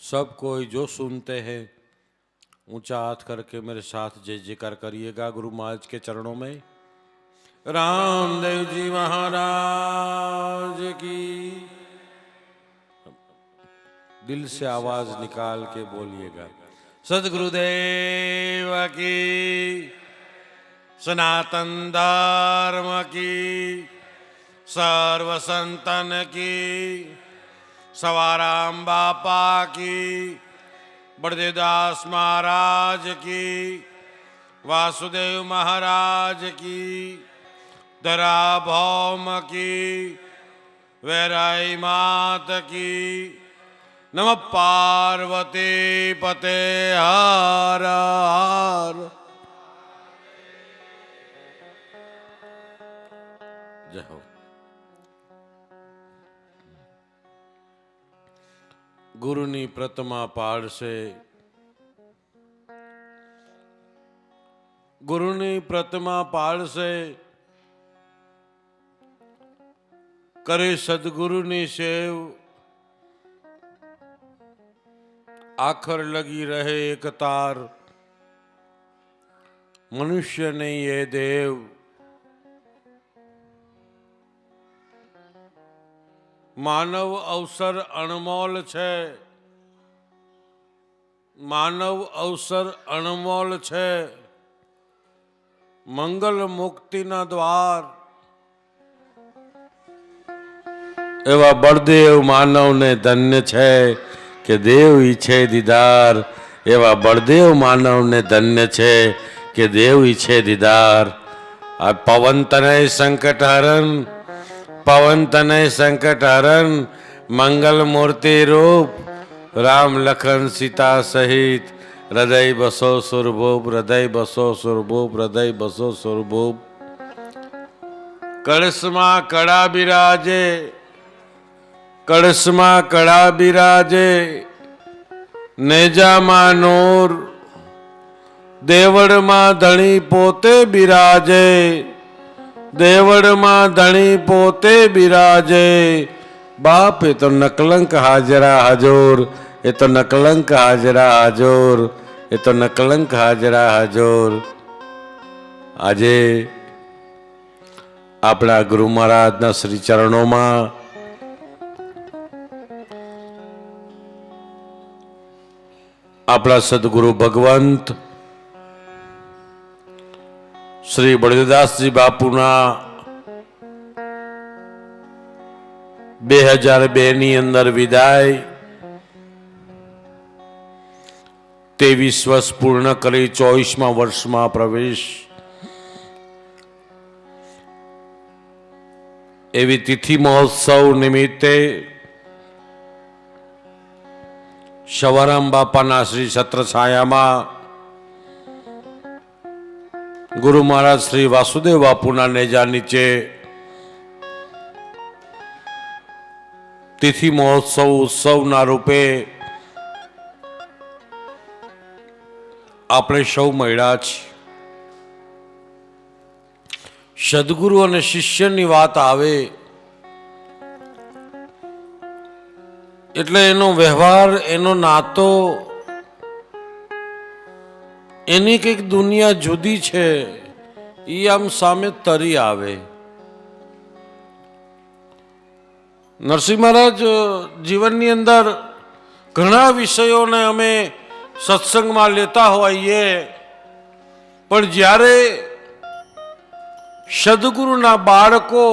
सब कोई जो सुनते हैं, ऊँचा हाथ करके मेरे साथ जय जयकार करिएगा गुरु महाराज के चरणों में। रामदेव जी महाराज की दिल से आवाज़ निकाल के बोलिएगा। सदगुरुदेव की, सनातन धर्म की सर्व संतन की સવારામ બાપા કી, બળદેવદાસ મહારાજ કી, વાસુદેવ મહારાજ કી ધરા ભૌમ કી, વૈરાઈ માત કી, નમ પાર્વતી પતે હર હર. ગુરુની પ્રતિમા પાડશે. ગુરુની પ્રતિમા પાડશે. કરે સદગુરુની સેવ. આખર લગી રહે એક તાર. મનુષ્ય નહીં એ દેવ. માનવ અવસર અણમોલ છે. માનવ અવસર અણમોલ છે. મંગલ મુક્તિના દ્વાર. એવા બળદેવ માનવને ધન્ય છે કે દેવ ઈચ્છે દીદાર. એવા બળદેવ માનવને ધન્ય છે કે દેવ ઈચ્છે દીદાર. આ પવન તનય સંકટ હરણ પવન તનય સંકટ હરણ મંગલ મૂર્તિ રૂપ, રામ લખન સીતા સહિત, હૃદય બસો સુરભૂપ, હૃદય બસો સુરભૂપ, હૃદય બસો સુરભૂપ. કળશમાં કળા બિરાજે, કળશમાં કળા બિરાજે, નેજામાં નૂર, દેવળમાં ધણી પોતે બિરાજે. દેવળમાં ધણી પોતે બિરાજે. બાપ એ તો નકલંક હાજરા હજોર, એ તો નકલંક હાજરા હજોર, એ તો નકલંક હાજરા હજોર. આજે આપણા ગુરુ મહારાજના શ્રી ચરણોમાં આપણા સદગુરુ ભગવંત શ્રી બળદાસજી બાપુના બે હજાર બે ની અંદર વિદાય. ત્રેવીસ વર્ષ પૂર્ણ કરી, ચોવીસમાં વર્ષમાં પ્રવેશ. એવી તિથિ મહોત્સવ નિમિત્તે સવારામ બાપાના શ્રી છત્રછાયામાં ગુરુ મહારાજ શ્રી વાસુદેવ બાપુના નેજા નીચે તિથિ મહોત્સવ ઉત્સવના રૂપે આપણે સૌ મળ્યા છીએ. સદગુરુ અને શિષ્યની વાત આવે એટલે એનો વ્યવહાર, એનો નાતો એની કંઈક દુનિયા જુદી છે, એ આમ સામે તરી આવે. નરસિંહ મહારાજ જીવનની અંદર ઘણા વિષયોને અમે સત્સંગમાં લેતા હોઈએ, પણ જ્યારે સદગુરુના બાળકો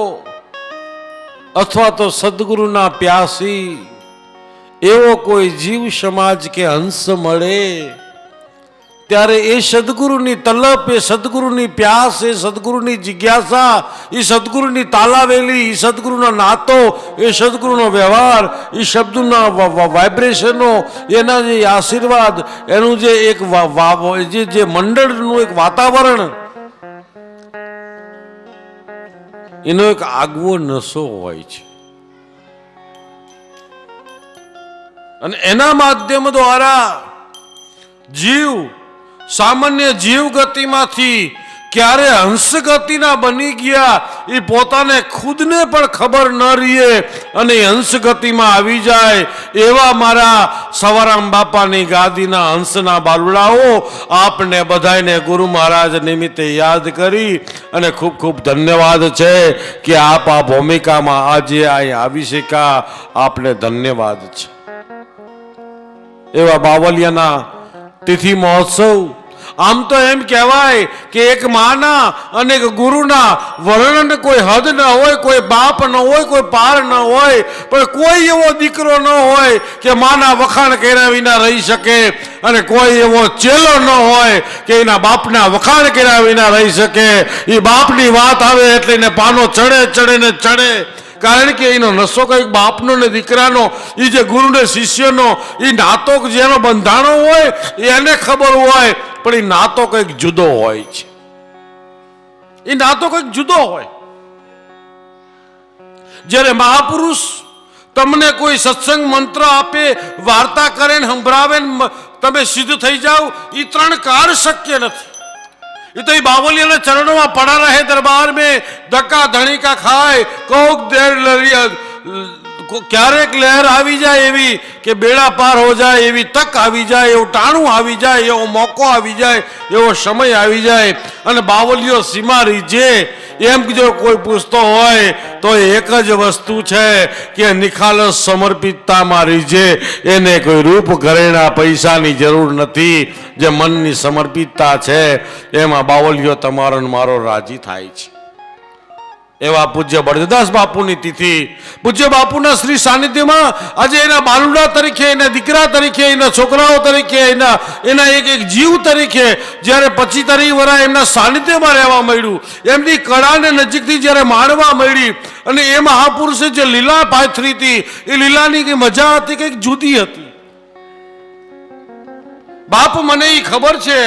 અથવા તો સદગુરુના પ્યાસી એવો કોઈ જીવ સમાજ કે હંસ મળે ત્યારે એ સદગુરુની તલપ, એ સદગુરુની પ્યાસ, એ સદગુરુની જિજ્ઞાસા, એ સદગુરુની તાલાવેલી, એ સદગુરુનો નાતો, એ સદગુરુનો વ્યવહાર, એ શબ્દના વાઇબ્રેશનો, એના જે આશીર્વાદ, એનું જે એક જે મંડળનું એક વાતાવરણ, એનો એક આગવો નશો હોય છે. અને એના માધ્યમ દ્વારા જીવ સામાન્ય જીવ ગતિમાંથી ક્યારે હંસ ગતિના બની ગયા એ પોતાને ખુદને પણ ખબર ન રહીએ અને હંસગતિમાં આવી જાય એવા મારા સવારામ બાપાની ગાદીના હંસના બાલુડાઓ આપને બધાને ગુરુ મહારાજ નિમિત્તે યાદ કરી અને ખૂબ ખૂબ ધન્યવાદ છે કે આપ આ ભૂમિકામાં આજે અહીં આવી શક્યા. આપને ધન્યવાદ છે. એવા બાવલિયાના તિથિ મહોત્સવ. આમ તો એમ કહેવાય કે એક માના અને એક ગુરુના વર્ણન કોઈ હદ ન હોય, કોઈ બાપ ન હોય, કોઈ પાર ન હોય, પણ કોઈ એવો દીકરો ન હોય કે માના વખાણ કર્યા વિના રહી શકે અને કોઈ એવો ચેલો ન હોય કે એના બાપના વખાણ કર્યા વિના રહી શકે. એ બાપની વાત આવે એટલે એને પાનો ચડે ચડે ને ચડે. કારણ કે એનો નશો કંઈક બાપનો ને દીકરાનો એ જે ગુરુને શિષ્યનો એ નાતો જેનો બંધાણો હોય, એને ખબર હોય, પણ એ નાતો કંઈક જુદો હોય છે. એ નાતો કંઈક જુદો હોય. જ્યારે મહાપુરુષ તમને કોઈ સત્સંગ મંત્ર આપે, વાર્તા કરે ને સંભળાવે તમે સિદ્ધ થઈ જાઓ એ ત્રણ કાર શક્ય નથી. ये तो ये बावलिया चरणों में पड़ा रहे दरबार में धक्का धड़ी का खाए कोक देर लरिया કો- ક્યારેક લહેર આવી જાય એવી કે બેડા પાર હો જાય એવી તક આવી જાય એવું ટાણું આવી જાય એવો મોકો આવી જાય એવો સમય આવી જાય અને બાવલીઓ સીમા રીજે એમ જો કોઈ પૂછતો હોય, તો એક જ વસ્તુ છે કે નિખાલસ સમર્પિતતામાં રીજે એને કોઈ રૂપ ઘરેણા પૈસાની જરૂર નથી. જે મનની સમર્પિતતા છે, એમાં બાવલીઓ તમારો મારો રાજી થાય છે. એવા પૂજ્ય બળદાસ બાપુની તિથિ. પૂજ્ય બાપુના શ્રી સાનિધ્યમાં આજે એના બાલુડા તરીકે, એના દીકરા તરીકે, એના છોકરાઓ તરીકે, એના એના એક એક જીવ તરીકે જ્યારે પચી તારીખ વરા એમના સાનિધ્યમાં રહેવા મળ્યું એમની કળાને નજીકથી જ્યારે માણવા મળી અને એ મહાપુરુષે જે લીલા પાથરી હતી, એ લીલાની કંઈ મજા હતી કંઈક જુદી હતી? બાપ મને એ ખબર છે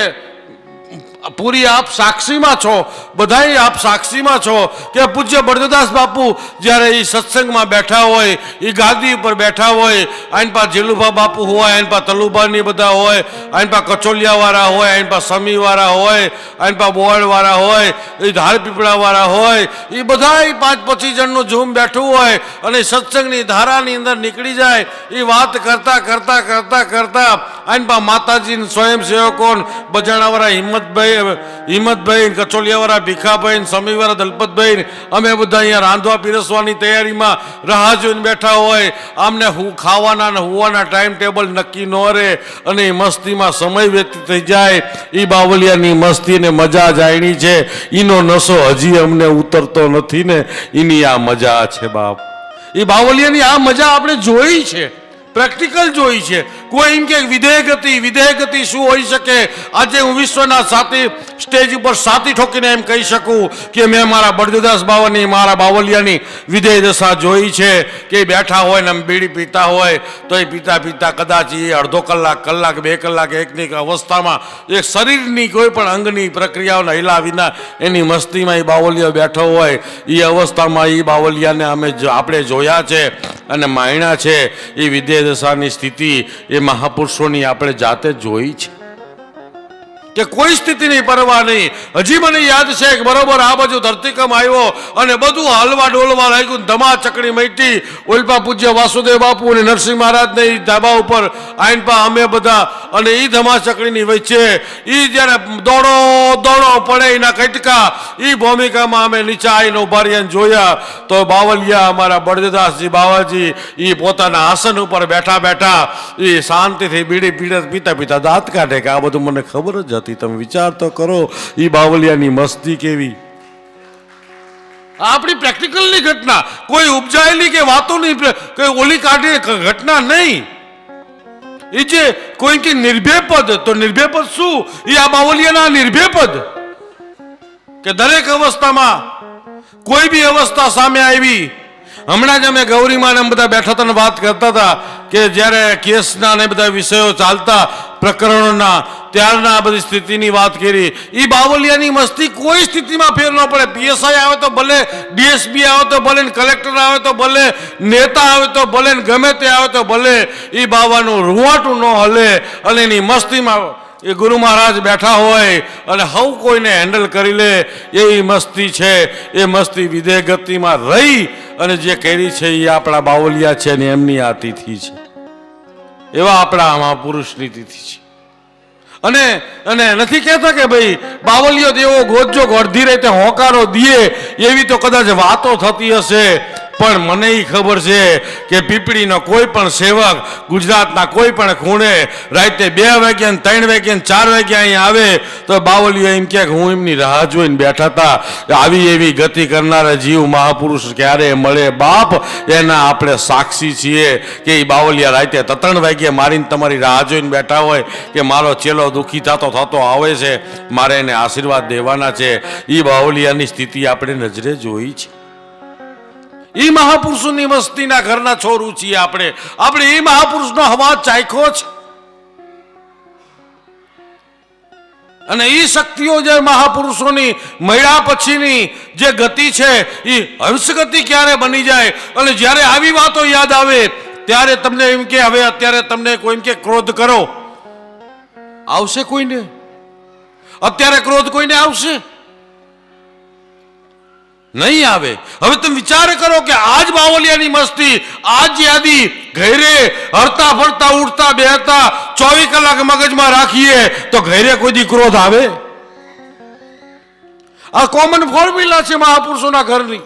પૂરી આપ સાક્ષીમાં છો, બધાય આપ સાક્ષીમાં છો કે પૂજ્ય બળદાસ બાપુ જ્યારે એ સત્સંગમાં બેઠા હોય એ ગાદી ઉપર બેઠા હોય આઈન પા જીલુભા બાપુ હોય આઈન પા તલુભાની બધા હોય આઈન પા કચોલિયાવાળા હોય આઈન પા સમીવાળા હોય આઈન પા બોવાળવાળા હોય એ ધારપીપળાવાળા હોય એ બધા પાંચ પચીસ જણનું ઝૂમ બેઠું હોય અને સત્સંગની ધારાની અંદર નીકળી જાય એ વાત કરતા કરતા કરતા કરતા આઈન પા માતાજી સ્વયંસેવકો બજાણાવાળા હિંમતભાઈ હિંમતભાઈ, કચોલિયાવાળા ભીખાભાઈ સમીવાળા દલપતભાઈ, અમે બધા અહીંયા રાંધવા પીરસવાની તૈયારીમાં રાહ જોઈને બેઠા હોય. આમને હું ખાવાના ને હોવાના ટાઈમ ટેબલ નક્કી ન રહે અને એ મસ્તીમાં સમય વ્યતીત થઈ જાય. એ બાવલિયાની મસ્તી ને મજા જાણી છે. એનો નશો હજી અમને ઉતરતો નથી ને. એની આ મજા છે બાપ. એ બાવલિયાની આ મજા આપણે જોઈ છે. પ્રેક્ટિકલ જોઈ છે. કોઈ એમ કે વિધેય ગતિ વિધેય ગતિ શું હોઈ શકે? આજે હું વિશ્વના સાથી સ્ટેજ ઉપર સાથી ઠોકીને એમ કહી શકું કે મેં મારા બળદેદાસ બાવાની, મારા બાવલિયાની વિધેય દશા જોઈ છે કે બેઠા હોય ને બીડી પીતા હોય તો એ પીતા પીતા કદાચ એ અડધો કલાક કલાક, બે કલાક એકની એક અવસ્થામાં એક શરીરની કોઈ પણ અંગની પ્રક્રિયાઓને હિલા વિના એની મસ્તીમાં એ બાવલિયો બેઠો હોય એ અવસ્થામાં એ બાવલિયાને અમે આપણે જોયા છે. અને માયણા છે એ વિદ્યા દશાની સ્થિતિ એ મહાપુરુષોની આપણે જાતે જોઈ છે. કે કોઈ સ્થિતિની પરવા નહીં. હજી મને યાદ છે કે બરોબર આ બાજુ ધરતીકમ આવ્યો અને બધું હલવા ડોલવા લાગ્યું ધમા ચકડી મૈટી. ઓલપા પૂજ્ય વાસુદેવ બાપુ અને નરસિંહ મહારાજને એ ધાબા ઉપર આઈનપા અમે બધા અને એ ધમા ચકડીની વચ્ચે એ જ્યારે દોડો દોડો પડે એના કટકા એ ભૂમિકામાં અમે નીચે આવીને ઊભા રહ્યા જોયા. તો બાવલિયા અમારા બળદાસજી બાવાજી એ પોતાના આસન ઉપર બેઠા બેઠા એ શાંતિથી બીડી પીડે પીતા પીતા દાંત કાઢે કે આ બધું મને ખબર જ હતી. તમે વિચાર તો કરો એ બાવલિયાની મસ્તી કેવી? આપણી પ્રેક્ટિકલની ઘટના, કોઈ ઉપજાયેલી કે વાતોની કોઈ ઓલી કાઢી ઘટના નહીં. એ જે કોઈ કે નિર્ભય પદ તો નિર્ભય પદ શું? એ આ બાવલિયાના નિર્ભય પદ કે દરેક અવસ્થામાં કોઈ બી અવસ્થા સામે આવી હમણાં જ અમે ગૌરીમાં ને બધા બેઠા હતા વાત કરતા હતા કે જ્યારે કેસના ને બધા વિષયો ચાલતા પ્રકરણોના, ત્યારના આ બધી સ્થિતિની વાત કરી. એ બાવલિયાની મસ્તી કોઈ સ્થિતિમાં ફેર ન પડે. પીએસઆઈ આવે તો ભલે ડીએસપી આવે તો ભલે કલેક્ટર આવે તો ભલે, નેતા આવે તો ભલે ગમે તે આવે તો ભલે. એ બાવાનું રૂવાટું ન હલે અને એની મસ્તીમાં એ ગુરુ મહારાજ બેઠા હોય અને હવ કોઈને હેન્ડલ કરી લે એ મસ્તી છે, એ મસ્તી વિધેય ગતિમાં રહી અને જે કરી છે એ આપણા બાવલિયા છે ને એમની આ તિથિ છે. એવા આપણા મહાપુરુષની તિથિ છે. અને અને નથી કહેતા કે ભાઈ બાવલિયો દેવો ગોજો અડધી રીતે હોકારો દીએ, એવી તો કદાચ વાતો થતી હશે પણ મને એ ખબર છે કે પીપળીનો કોઈ પણ સેવક ગુજરાતના કોઈ પણ ખૂણે રાતે બે વાગ્યા ને ત્રણ વાગ્યા ને ચાર વાગ્યા અહીં આવે તો બાવલીઓ એમ ક્યાંક હું એમની રાહ જોઈને બેઠા હતા આવી એવી ગતિ કરનારા જીવ મહાપુરુષ ક્યારે મળે? બાપ, એના આપણે સાક્ષી છીએ કે એ બાવલિયા રાતે ત્રણ વાગ્યે મારીને તમારી રાહ જોઈને બેઠા હોય કે મારો ચેલો દુઃખી થતો થતો આવે છે, મારે એને આશીર્વાદ દેવાના છે. એ બાવલિયાની સ્થિતિ આપણે નજરે જોઈ છે. એ મહાપુરુષોની વસ્તીના ઘરના છોરું છીએ આપણે. આપણે એ મહાપુરુષનો હવા ચાખ્યો છે. અને એ શક્તિઓ જે મહાપુરુષોની મળ્યા પછીની જે ગતિ છે એ હંસગતિ ક્યારે બની જાય? અને જ્યારે આવી વાતો યાદ આવે, ત્યારે તમને એમ કે, હવે અત્યારે તમને કોઈ એમ કે, ક્રોધ કરો. આવશે કોઈને? અત્યારે ક્રોધ કોઈને આવશે? નહીં આવે. હવે તમે વિચાર કરો કે આજ બાવલિયાની મસ્તી, આજ યાદી ઘરે હરતા ફરતા, ઉઠતા બેહતા, ચોવીસ કલાક મગજમાં રાખીએ તો ઘરે કોઈ દી ક્રોધ આવે? આ કોમન ફોર્મ્યુલા છે મહાપુરુષોના ઘરની.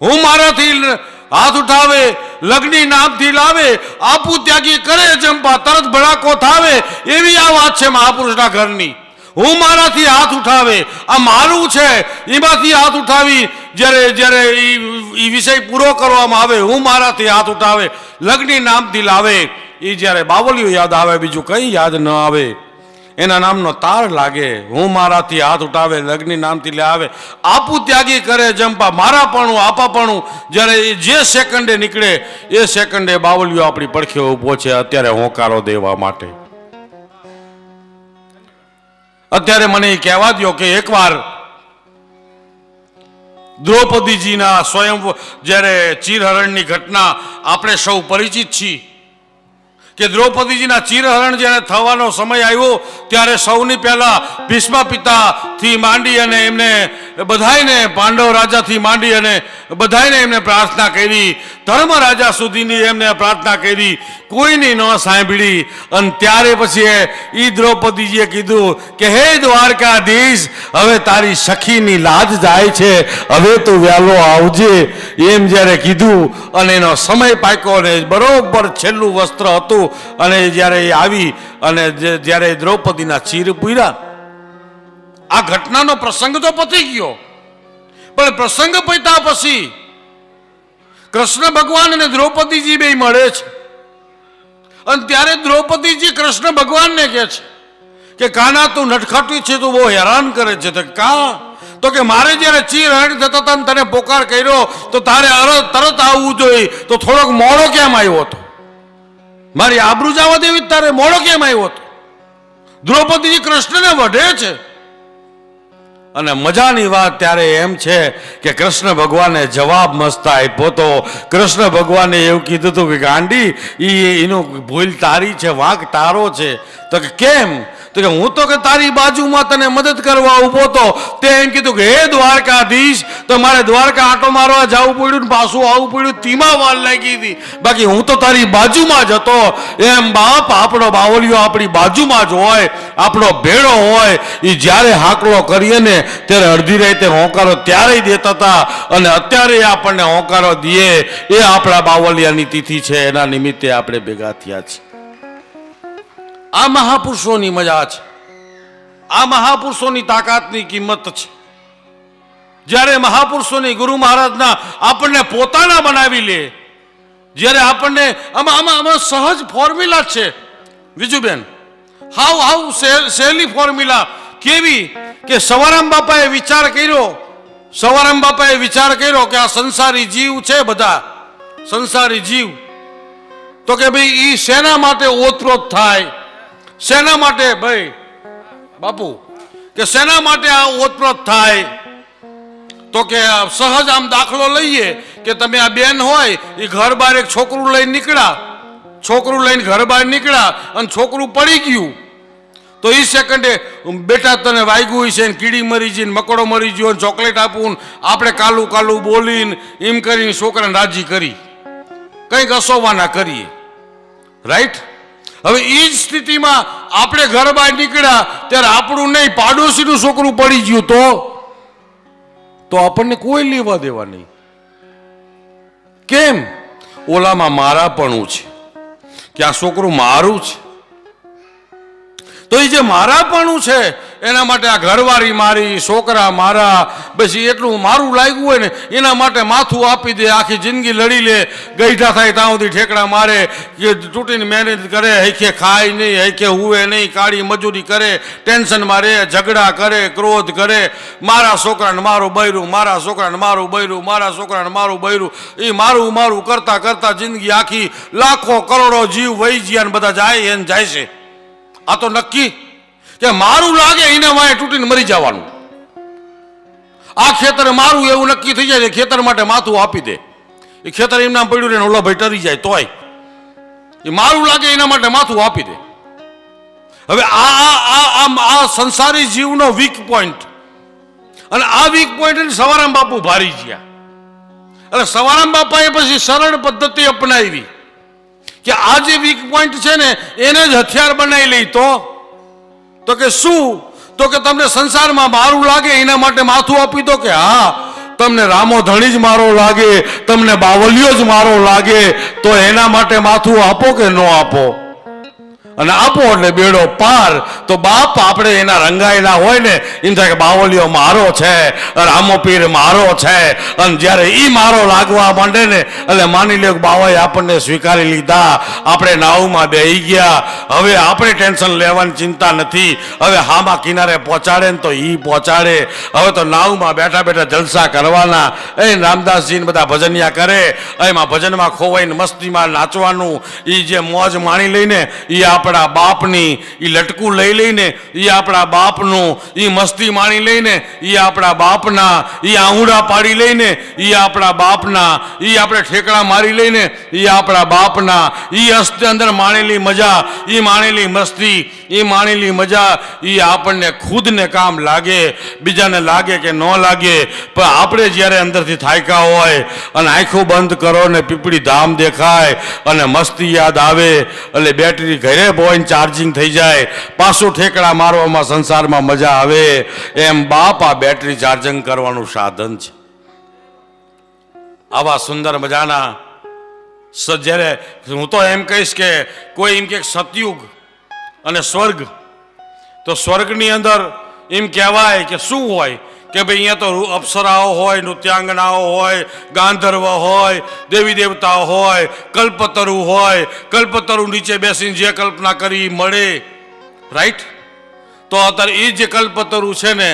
હું મારાથી હાથ ઉઠાવે, લગ્ની નામથી લાવે, આપુ ત્યાગી કરે જંપા તરત ભડાકો થાવે, એવી આ વાત છે મહાપુરુષના ઘરની. હું મારાથી હાથ ઉઠાવે. આ મારું છે, એમાંથી હાથ ઉઠાવી જ્યારે જ્યારે એ વિષય પૂરો કરવામાં આવે, હું મારાથી હાથ ઉઠાવે. લગ્ની નામથી લાવે. એ જ્યારે બાવલીઓ યાદ આવે, બીજું કંઈ યાદ ન આવે. એના નામનો તાર લાગે. હું મારાથી હાથ ઉઠાવે, લગ્ન નામથી લે આવે. આપું ત્યાગી કરે, જંપા મારાપણું આપાપણું જ્યારે એ જે સેકન્ડે નીકળે, એ સેકન્ડે બાવલીઓ આપણી પડખે ઊભો છે, અત્યારે હોંકારો દેવા માટે. અત્યારે મને એ કહેવા દો કે એકવાર દ્રૌપદીજીના સ્વયં જ્યારે ચીરહરણની ઘટના આપણે સૌ પરિચિત છીએ કે દ્રૌપદીજીના ચિરહરણ જ્યારે થવાનો સમય આવ્યો, ત્યારે સૌની પહેલાં ભીષ્મ પિતાથી માંડી અને એમને બધાઈને પાંડવ રાજાથી માંડી અને બધાઈને એમને પ્રાર્થના કરી. ધર્મ રાજા સુધીની એમને પ્રાર્થના કરી. કોઈની ન સાંભળી. અને ત્યારે પછી એ દ્રૌપદીજીએ કીધું કે, હે દ્વારકાધીશ, હવે તારી સખીની લાજ જાય છે. હવે તું વહેલો આવજે. એમ જ્યારે કીધું અને એનો સમય પાક્યો અને બરોબર છેલ્લું વસ્ત્ર હતું. અને જ્યારે એ આવી અને જ્યારે દ્રૌપદીના ચીર પૂર્યા, આ ઘટનાનો પ્રસંગ તો પતી ગયો. પણ પ્રસંગ પૈતા પછી કૃષ્ણ ભગવાન અને દ્રૌપદીજી બે મળે છે. અને ત્યારે દ્રૌપદીજી કૃષ્ણ ભગવાનને કહે છે કે, કાના, તું નટખટી છે, તું બહુ હેરાન કરે છે. તો કા તો કે, મારે જ્યારે ચીર હરણ થતા હતા તને પોકાર કર્યો, તો તારે તરત આવવું જોઈએ. તો થોડોક મોડો કેમ આવ્યો હતો? મારી આબરૂ જવા દેવી તારે, મોડો કેમ આવ્યો હતો? દ્રૌપદીજી કૃષ્ણને વઢે છે. અને મજાની વાત ત્યારે એમ છે કે કૃષ્ણ ભગવાને જવાબ મસ્ત આપ્યો તો કૃષ્ણ ભગવાને એવું કીધું હતું કે ગાંડી એ એનું ભૂલ તારી છે, વાંક તારો છે. તો કે કેમ? તો કે હું તો કે તારી બાજુમાં તને મદદ કરવા ઊભો તો. તે એમ કીધું કે, હે દ્વારકાધીશ તો મારે દ્વારકા આટો મારવા જવું પડ્યું ને પાછું આવવું પડ્યું તીમાં વાર લાગી હતી. બાકી હું તો તારી બાજુમાં જ હતો. એમ બાપ, આપણો બાવલિયો આપણી બાજુમાં જ હોય, આપણો ભેળો હોય. એ જ્યારે હાકલો કરીએ ને, ત્યારે અડધી રાતે હોંકારો ત્યારે દેતા હતા. અને અત્યારે આપણને હોંકારો દઈએ એ આપણા બાવલિયાની તિથિ છે, એના નિમિત્તે આપણે ભેગા થયા છીએ. આ મહાપુરુષોની મજા છે. આ મહાપુરુષોની તાકાતની કિંમત છે. જ્યારે મહાપુરુષોની ગુરુ મહારાજના આપણને પોતાના બનાવી લે, જ્યારે આપણને આમાં આમાં આમાં સહજ ફોર્મ્યુલા છે. વિજુબેન, હાવ હાવ સહે- સહેલી ફોર્મ્યુલા કેવી કે સવારામ બાપાએ વિચાર કર્યો, સવારામ બાપાએ વિચાર કર્યો કે આ સંસારી જીવ છે બધા, સંસારી જીવ. તો કે ભાઈ એ શેના માટે ઓતપ્રોત થાય? શેના માટે ભાઈ? બાપુ, કે શેના માટે આ ઓતપ્રોત થાય? તો કે સહજ આમ દાખલો લઈએ કે તમે આ બેન હોય, એ ઘર બહાર એક છોકરું લઈને નીકળ્યા. છોકરું લઈને ઘર બહાર નીકળ્યા અને છોકરું પડી ગયું. તો એ સેકન્ડે બેટા, તને વાગ્યું છે ને કીડી મરી જઈને મકડો મરી ગયો ને ચોકલેટ આપું આપણે કાલું કાલું બોલીને એમ કરીને છોકરાને રાજી કરી. કંઈક અસોવાના કરીએ. રાઈટ હવે એ જ સ્થિતિમાં આપણે ઘર બહાર નીકળ્યા ત્યારે આપણું નહીં, પાડોશીનું છોકરું પડી ગયું તો? તો આપણને કોઈ લેવા દેવા નહીં. કેમ? ઓલામાં મારાપણું છે. કે છોકરું મારું છે. તો એ જે મારાપણું છે, એના માટે આ ઘરવાળી મારી, છોકરા મારા પછી એટલું મારું લાગ્યું હોય ને, એના માટે માથું આપી દે, આખી જિંદગી લડી લે. ગઈઢા થાય ત્યાં સુધી ઠેકડા મારે, કે તૂટીને મહેનત કરે હૈખે ખાય નહીં હૈખે હુવે નહીં, કાળી મજૂરી કરે, ટેન્શનમાં રહે, ઝઘડા કરે, ક્રોધ કરે. મારા છોકરાને મારું બૈરું, મારા છોકરાને મારું બૈરું, મારા છોકરાને મારું બૈરું. એ મારું મારું કરતા કરતા જિંદગી આખી લાખો કરોડો જીવ વહી ગયા બધા જાય એને જાય છે. આ તો નક્કી કે મારું લાગે એને વાંહે તૂટીને મરી જવાનું. આ ખેતર મારું એવું નક્કી થઈ જાય ખેતર માટે માથું આપી દે. એ ખેતર એમ નામ પડ્યું ને ઓલો ભાઈ ટરી જાય તોય. એ મારું લાગે એના માટે માથું આપી દે. હવે આ આ આ સંસારી જીવનો વીક પોઈન્ટ અને આ વીક પોઈન્ટ સવારામ બાપુ ભારી ગયા. અને સવારામ બાપાએ પછી સરળ પદ્ધતિ અપનાવી. કે આ જે વીક પોઈન્ટ છે ને, એને જ હથિયાર બનાવી લઈ તો? તો કે શું? તો કે તમને સંસારમાં મારું લાગે, એના માટે માથું આપી દો કે હા, તમને રામો ધણી જ મારો લાગે, તમને બાવલિયો જ મારો લાગે, તો એના માટે માથું આપો કે ન આપો? અને આપો એટલે બેડો પાર. તો બાપ આપણે એના રંગાયેલા હોય ને, એમ થાય કે બાવલીઓ મારો છે, રામો પીર મારો છે. અને જ્યારે એ મારો લાગવા માંડે ને, એટલે માની લ્યો કે બાવાએ આપણને સ્વીકારી લીધા. આપણે નાવમાં બેહી ગયા. હવે આપણે ટેન્શન લેવાની ચિંતા નથી. હવે હામાં કિનારે પહોંચાડે ને તો એ પહોંચાડે. હવે તો નાવમાં બેઠા બેઠા જલસા કરવાના. એ રામદાસજીને બધા ભજનિયા કરે. એમાં ભજનમાં ખોવાઈને મસ્તીમાં નાચવાનું. એ જે મોજ માણી લઈને એ આપણા બાપની એ લટકું લઈ લઈને એ આપણા બાપનું એ મસ્તી માણી લઈને એ આપણા બાપના એ આહુડા પાડી લઈને એ આપણા બાપના એ આપણે ઠેકડા મારી લઈને એ આપણા બાપના એ હસ્તે અંદર માણેલી મજા એ માણેલી મસ્તી એ માણેલી મજા એ આપણને ખુદને કામ લાગે, બીજાને લાગે કે ન લાગે, પણ આપણે જ્યારે અંદરથી થાયકા હોય અને આંખો બંધ કરો ને પીપળી ધામ દેખાય અને મસ્તી યાદ આવે, એટલે બેટરી ઘરે બોઈને ચાર્જિંગ થઈ જાય, પાછું ઠેકડા મારવામાં સંસારમાં મજા આવે, એમ બાપ આ બેટરી ચાર્જિંગ કરવાનું સાધન છે. આવા સુંદર મજાના જ્યારે હું તો એમ કહીશ કે કોઈ એમ કે સતયુગ અને સ્વર્ગ, તો સ્વર્ગની અંદર એમ કહેવાય કે શું હોય? કે ભાઈ અહીંયા તો અપ્સરાઓ હોય, નૃત્યાંગનાઓ હોય, ગાંધર્વ હોય, દેવી દેવતાઓ હોય, કલ્પતરુ હોય, કલ્પતરુ નીચે બેસીને જે કલ્પના કરી મળે. રાઈટ તો અત્યારે એ જે કલ્પતરુ છે ને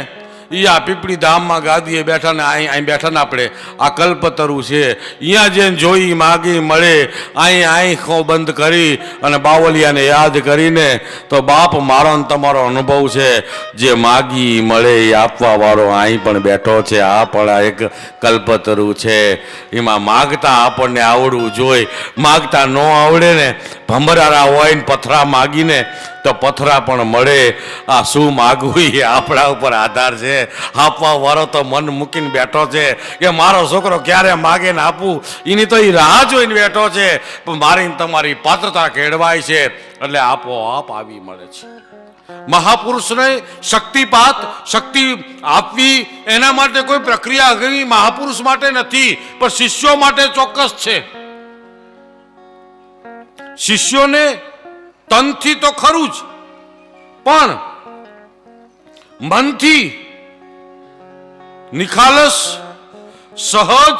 એ આ પીપળી ધામમાં ગાદીએ બેઠા ને અહીં અહીં બેઠા ને આપણે. આ કલ્પતરુ છે. અહીંયા જેને જોઈ માગી મળે. અહીં આંખો બંધ કરી અને બાવલિયાને યાદ કરીને તો બાપ મારો ને તમારો અનુભવ છે. જે માગી મળે એ આપવા વાળો અહીં પણ બેઠો છે. આ પણ આ એક કલ્પતરુ છે. એમાં માગતા આપણને આવડવું જોઈએ માગતા ન આવડે ને ભમરારા હોય ને પથરા માગીને તો પથરા પણ મળે. આ શું માગવું એ આપણા ઉપર આધાર છે. આપવા વાળો તો મન મૂકીને બેઠો છે કે મારો છોકરો ક્યારે માગે ને આપું? એની તો એ રાહ જોઈને બેઠો છે. પણ મારી તમારી પાત્રતા કેળવાય છે. એટલે આપોઆપ આવી મળે છે. મહાપુરુષને શક્તિપાત, શક્તિ આપવી, એના માટે કોઈ પ્રક્રિયા આગળ મહાપુરુષ માટે નથી, પણ શિષ્યો માટે ચોક્કસ છે. શિષ્યોને તનથી તો ખરું જ, પણ મનથી નિખાલસ, સહજ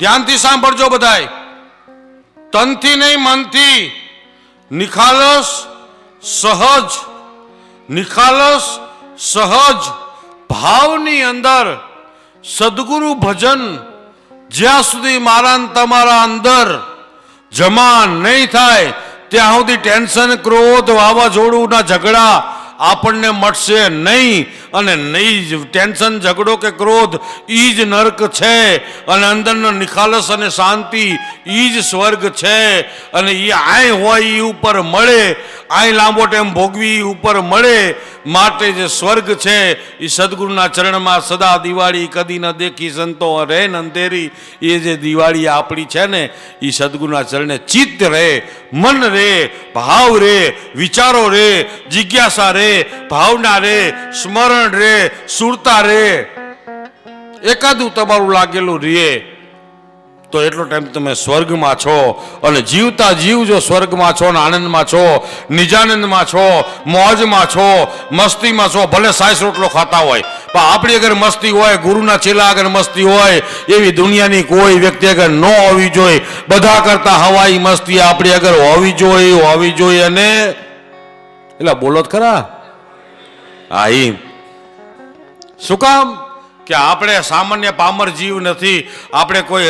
ધ્યાનથી સાંભળજો બધાય. તનથી નહીં, મનથી નિખાલસ, સહજ નિખાલસ, સહજ ભાવની અંદર સદગુરુ ભજન જ્યાં સુધી મારા તમારા અંદર જમા નહીં થાય ત્યાં સુધી ટેન્શન ક્રોધ વાવાઝોડુંના ઝઘડા આપણને મળશે નહીં. અને નહીં જ ટેન્શન, ઝઘડો કે ક્રોધ એ જ નર્ક છે. અને અંદરનો નિખાલસ અને શાંતિ એ જ સ્વર્ગ છે. અને એ આય હોય એ ઉપર મળે. આય લાંબો ટેમ ભોગવી એ ઉપર મળે. માટે જે સ્વર્ગ છે એ સદગુરુના ચરણમાં સદા દિવાળી કદી ન દેખી સંતો રહે ન અંધેરી એ જે દિવાળી આપણી છે ને એ સદગુરુના ચરણે ચિત્ત રહે, મન રે ભાવ રે વિચારો રે જિજ્ઞાસા રે ભાવના રે સ્મરણ રે, સુરતા રે. એકાદું તમારું લાગેલું રે તો એટલો ટાઈમ તમે સ્વર્ગમાં છો અને જીવતા જીવ જો સ્વર્ગમાં છો ને આનંદમાં છો, નિજાનંદમાં છો, મોજમાં છો, મસ્તીમાં છો, ભલે સાઈસ રોટલો ખાતા હોય, પણ આપણી અગર મસ્તી હોય, ગુરુના ચેલા આગળ મસ્તી હોય, એવી દુનિયાની કોઈ વ્યક્તિ અગર ન હોવી જોઈએ, બધા કરતા હવાઈ મસ્તી આપણી અગર હોવી જોઈએ હોવી જોઈએ અને એટલે બોલો ખરા? હા, ઈ. શું કામ? કે આપણે સામાન્ય પામર જીવ નથી. આપણે કોઈ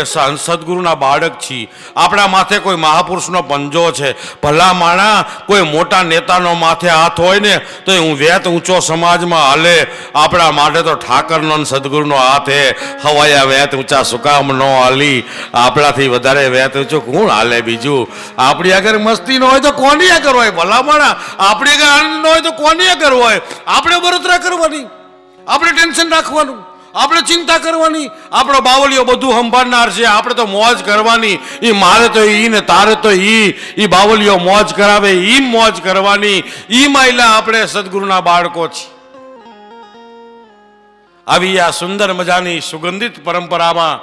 સદગુરુના બાળક છીએ. આપણા માથે કોઈ મહાપુરુષનો પંજો છે. ભલા માણા કોઈ મોટા નેતાનો માથે હાથ હોય ને, તો હું વેત ઊંચો સમાજમાં હાલે. આપણા માટે તો ઠાકરનો સદગુરુનો હાથ હે. હવાયા વેત ઊંચા સુકામ ન હાલી. આપણાથી વધારે વેત ઊંચું કોણ હાલે બીજું? આપણી આગળ મસ્તી ન હોય તો કોની આગળ હોય? ભલા માણા, આપણી આગળ આનંદ ન હોય તો કોની આગળ હોય? આપણે બરોતરા કરવાની. આપણે ટેન્શન રાખવાનું, આપણે ચિંતા કરવાની, આપણો બાવલીઓ બધું સંભાળનાર છે, આપણે તો મોજ કરવાની એ મારે તો ઈ ને તારે તો ઈ એ બાવલીઓ મોજ કરાવે ઈ મોજ કરવાની, ઈ માયલા આપણે સદગુરુના બાળકો છીએ આવી આ સુંદર મજાની સુગંધિત પરંપરામાં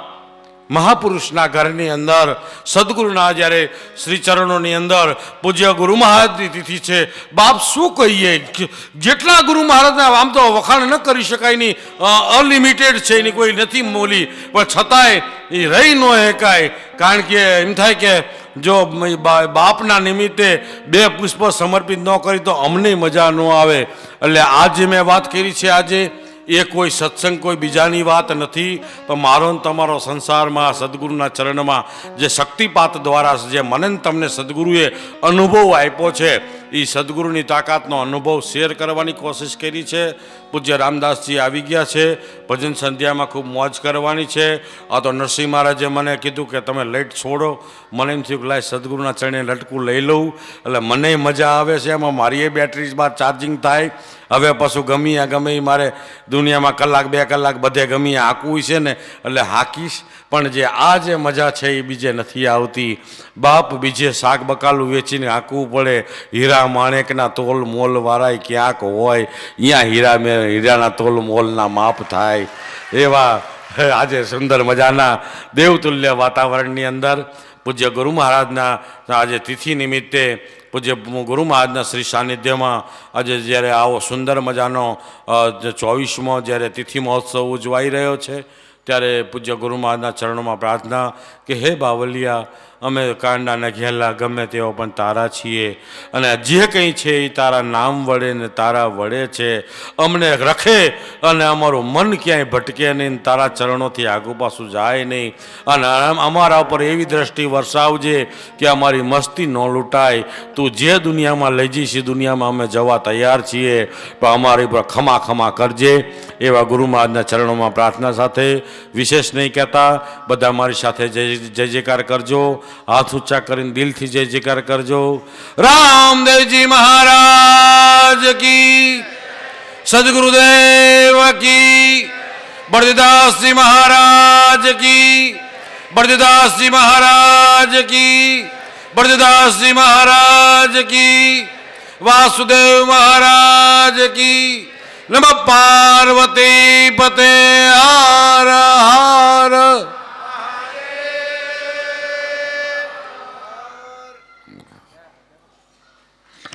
મહાપુરુષના ઘરની અંદર, સદગુરુના જ્યારે શ્રી ચરણોની અંદર પૂજ્ય ગુરુ મહારાજની તિથિ છે, બાપ શું કહીએ? જેટલા ગુરુ મહારાજના આમ તો વખાણ ન કરી શકાયની અનલિમિટેડ છે, એની કોઈ નથી મોલી પણ છતાંય એ રહી ન હેકાય કારણ કે એમ થાય કે જો બાપના નિમિત્તે બે પુષ્પ સમર્પિત ન કરી તો અમને મજા ન આવે. એટલે આજે મેં વાત કરી છે આજે એ કોઈ સત્સંગ કોઈ બીજાની વાત નથી પણ મારો ને તમારો સંસારમાં સદગુરુના ચરણમાં જે શક્તિપાત દ્વારા જે મને તમને સદગુરુએ અનુભવ આપ્યો છે એ સદગુરુની તાકાતનો અનુભવ શેર કરવાની કોશિશ કરી છે. પૂજ્ય રામદાસજી આવી ગયા છે. ભજન સંધ્યામાં ખૂબ મોજ કરવાની છે. આ તો નરસિંહ મહારાજે મને કીધું કે તમે લેટ છોડો. મને એમ થયું કે લાય સદગુરુના ચરણે લટકું લઈ લઉં. એટલે મને મજા આવે છે. એમાં મારી બેટરી બાદ ચાર્જિંગ થાય. હવે પાછું ગમી આ ગમે મારે દુનિયામાં કલાક બે કલાક બધે ગમી હાંકવું છે ને. એટલે હાંકીશ. પણ જે આ જે મજા છે એ બીજે નથી આવતી. બાપ બીજે શાક બકાલું વેચીને હાંકવું પડે. હીરા માણેકના તોલ મોલ વાળાય ક્યાંક હોય. અહીંયા હીરા મેં હીરાના તોલ મોલના માપ થાય. એવા આજે સુંદર મજાના દેવતુલ્ય વાતાવરણની અંદર પૂજ્ય ગુરુ મહારાજના આજે તિથિ નિમિત્તે પૂજ્ય ગુરુ મહારાજના શ્રી સાનિધ્યમાં આજે જ્યારે આવો સુંદર મજાનો ચોવીસમો જ્યારે તિથિ મહોત્સવ ઉજવાઈ રહ્યો છે ત્યારે પૂજ્ય ગુરુ મહારાજના ચરણોમાં પ્રાર્થના કે હે બાવલિયા અમે કાંડાને ઘેલા ગમે તેઓ પણ તારા છીએ. અને જે કંઈ છે એ તારા નામ વડે ને તારા વડે છે. અમને રખે અને અમારું મન ક્યાંય ભટકે નહીં તારા ચરણોથી આગુ પાછું જાય નહીં. અને અમારા ઉપર એવી દ્રષ્ટિ વરસાવજે કે અમારી મસ્તી ન લૂંટાય. તું જે દુનિયામાં લઈ જઈશ એ દુનિયામાં અમે જવા તૈયાર છીએ. પણ અમારી પર ખમા ખમા કરજે. એવા ગુરુ મહારાજના ચરણોમાં પ્રાર્થના સાથે વિશેષ નહીં કહેતા. બધા મારી સાથે જય જય જયકાર કરજો. હાથ ઊંચા કરીને દિલથી જય જયકાર કરજો. રામદેવજી મહારાજ કી, સદગુરુદેવ કી, બળદેવદાસજી મહારાજ કી, બળદેવદાસજી મહારાજ કી, બળદેવદાસજી મહારાજ કી, વાસુદેવ મહારાજ કી, નમ પાર્વતી પતે, હાર હાર.